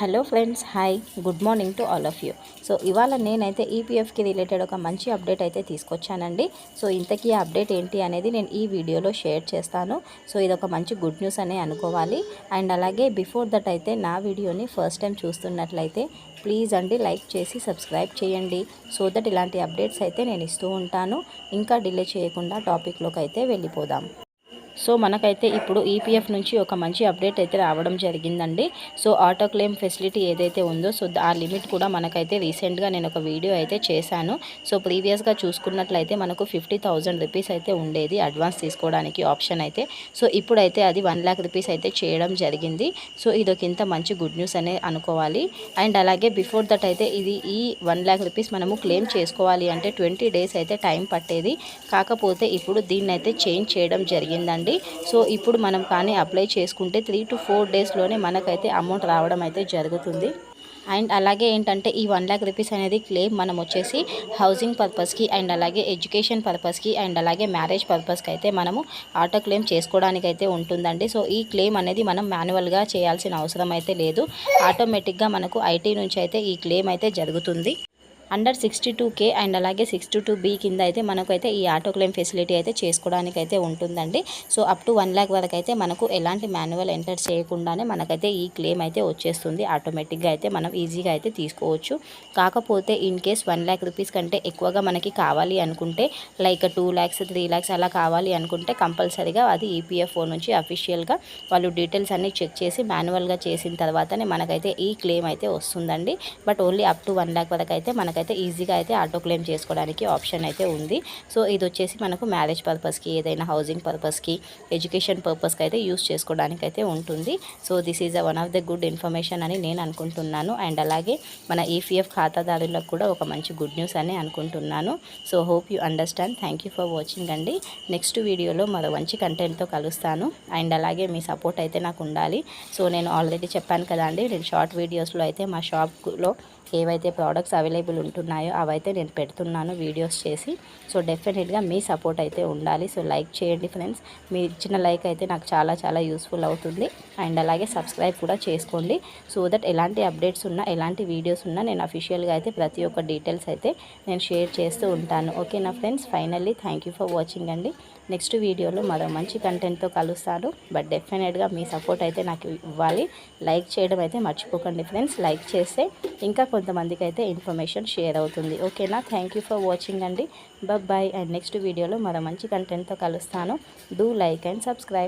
Hello friends hi. Good morning to all of you. So ఇవాళ నేనైతే ఈపీఎఫ్కి related ఒక మంచి అప్డేట్ అయితే తీసుకొచ్చానండి. సో ఇంతకీ అప్డేట్ ఏంటి అనేది నేను ఈ వీడియోలో షేర్ చేస్తాను. సో ఇది ఒక మంచి గుడ్ న్యూస్ అనే అనుకోవాలి. అండ్ అలాగే బిఫోర్ దట్ అయితే నా వీడియోని ఫస్ట్ టైం చూస్తున్నట్లయితే ప్లీజ్ అండి లైక్ చేసి సబ్స్క్రైబ్ చేయండి. సో దట్ ఇలాంటి అప్డేట్స్ అయితే నేను ఇస్తూ ఉంటాను. ఇంకా డిలే చేయకుండా టాపిక్లోకి అయితే వెళ్ళిపోదాం. సో మనకైతే ఇప్పుడు ఈపీఎఫ్ నుంచి ఒక మంచి అప్డేట్ అయితే రావడం జరిగిందండి. సో ఆటో క్లెయిమ్ ఫెసిలిటీ ఏదైతే ఉందో సో ఆ లిమిట్ కూడా మనకైతే రీసెంట్గా నేను ఒక వీడియో అయితే చేశాను. సో ప్రీవియస్గా చూసుకున్నట్లయితే మనకు ఫిఫ్టీ థౌజండ్ రూపీస్ అయితే ఉండేది అడ్వాన్స్ తీసుకోవడానికి ఆప్షన్ అయితే. సో ఇప్పుడైతే అది వన్ ల్యాక్ రూపీస్ అయితే చేయడం జరిగింది. సో ఇదొక ఇంత మంచి గుడ్ న్యూస్ అనే అనుకోవాలి. అండ్ అలాగే బిఫోర్ దట్ అయితే ఇది ఈ వన్ ల్యాక్ రూపీస్ మనము క్లెయిమ్ చేసుకోవాలి అంటే ట్వంటీ డేస్ అయితే టైం పట్టేది. కాకపోతే ఇప్పుడు దీన్ని అయితే చేంజ్ చేయడం జరిగిందండి. సో ఇప్పుడు మనం కానీ అప్లై చేసుకుంటే త్రీ టు ఫోర్ డేస్లోనే మనకైతే అమౌంట్ రావడం అయితే జరుగుతుంది. అండ్ అలాగే ఏంటంటే ఈ వన్ ల్యాక్ రూపీస్ అనేది క్లెయిమ్ మనం వచ్చేసి హౌసింగ్ పర్పస్కి అండ్ అలాగే ఎడ్యుకేషన్ పర్పస్కి అండ్ అలాగే మ్యారేజ్ పర్పస్కి అయితే మనము ఆటో క్లెయిమ్ చేసుకోవడానికి అయితే ఉంటుందండి. సో ఈ క్లెయిమ్ అనేది మనం మాన్యువల్గా చేయాల్సిన అవసరం అయితే లేదు. ఆటోమేటిక్గా మనకు ఐటీ నుంచి అయితే ఈ క్లెయిమ్ అయితే జరుగుతుంది. Under sixty two K and అలాగే సిక్స్టీ టూ బీ కింద అయితే మనకైతే ఈ ఆటో క్లెయిమ్ ఫెసిలిటీ అయితే చేసుకోవడానికి అయితే ఉంటుందండి. So up to one lakh వరకు అయితే మనకు ఎలాంటి మాన్యువల్ ఎంటర్ చేయకుండానే మనకైతే ఈ క్లెయిమ్ అయితే వచ్చేస్తుంది. ఆటోమేటిక్గా అయితే మనం ఈజీగా అయితే తీసుకోవచ్చు. కాకపోతే in case one lakh rupees కంటే ఎక్కువగా మనకి కావాలి అనుకుంటే like two lakhs three lakhs అలా కావాలి అనుకుంటే కంపల్సరీగా అది ఈపీఎఫ్ఓ నుంచి అఫీషియల్గా వాళ్ళు డీటెయిల్స్ అన్నీ చెక్ చేసి మాన్యువల్గా చేసిన తర్వాతనే మనకైతే ఈ క్లెయిమ్ అయితే వస్తుందండి. But only up to one lakh వరకు అయితే మనకైతే అయితే ఈజీగా అయితే ఆటో క్లెయిమ్ చేసుకోవడానికి ఆప్షన్ అయితే ఉంది. సో ఇది వచ్చేసి మనకు మ్యారేజ్ పర్పస్కి ఏదైనా హౌసింగ్ పర్పస్కి ఎడ్యుకేషన్ పర్పస్కి అయితే యూస్ చేసుకోవడానికి అయితే ఉంటుంది. So this is one of the good information అని నేను అనుకుంటున్నాను. అండ్ అలాగే మన ఈపీఎఫ్ ఖాతాదారులకు కూడా ఒక మంచి గుడ్ న్యూస్ అని అనుకుంటున్నాను. So hope you understand thank you for watching అండి. నెక్స్ట్ వీడియోలో మరో మంచి కంటెంట్తో కలుస్తాను. అండ్ అలాగే మీ సపోర్ట్ అయితే నాకు ఉండాలి. సో నేను ఆల్రెడీ చెప్పాను కదా అండి నేను షార్ట్ వీడియోస్లో అయితే మా షాప్లో ఏవైతే ప్రోడక్ట్స్ అవైలబుల్ ఉంటున్నాయో అవైతే నేను పెడుతున్నాను వీడియోస్ చేసి. సో డెఫినెట్గా మీ సపోర్ట్ అయితే ఉండాలి. సో లైక్ చేయండి ఫ్రెండ్స్. మీ ఇచ్చిన లైక్ అయితే నాకు చాలా చాలా యూస్ఫుల్ అవుతుంది. అండ్ అలాగే సబ్స్క్రైబ్ కూడా చేసుకోండి. సో దట్ ఎలాంటి అప్డేట్స్ ఉన్నా ఎలాంటి వీడియోస్ ఉన్నా నేను అఫీషియల్గా అయితే ప్రతి ఒక్క డీటెయిల్స్ అయితే నేను షేర్ చేస్తూ ఉంటాను. ఓకేనా friends? Finally thank for watching అండి. నెక్స్ట్ వీడియోలో మరో మంచి కంటెంట్తో కలుస్తాను. బట్ డెఫినెట్గా మీ సపోర్ట్ అయితే నాకు ఇవ్వాలి. లైక్ చేయడం అయితే మర్చిపోకండి ఫ్రెండ్స్ లైక్ చేస్తే ఇంకా కొంతమందికి అయితే ఇన్ఫర్మేషన్ షేర్ అవుతుంది ఓకేనా థ్యాంక్ ఫర్ వాచింగ్ అండి. బాయ్ అండ్ నెక్స్ట్ వీడియోలో మరో మంచి కంటెంట్తో కలుస్తాను. Do like and subscribe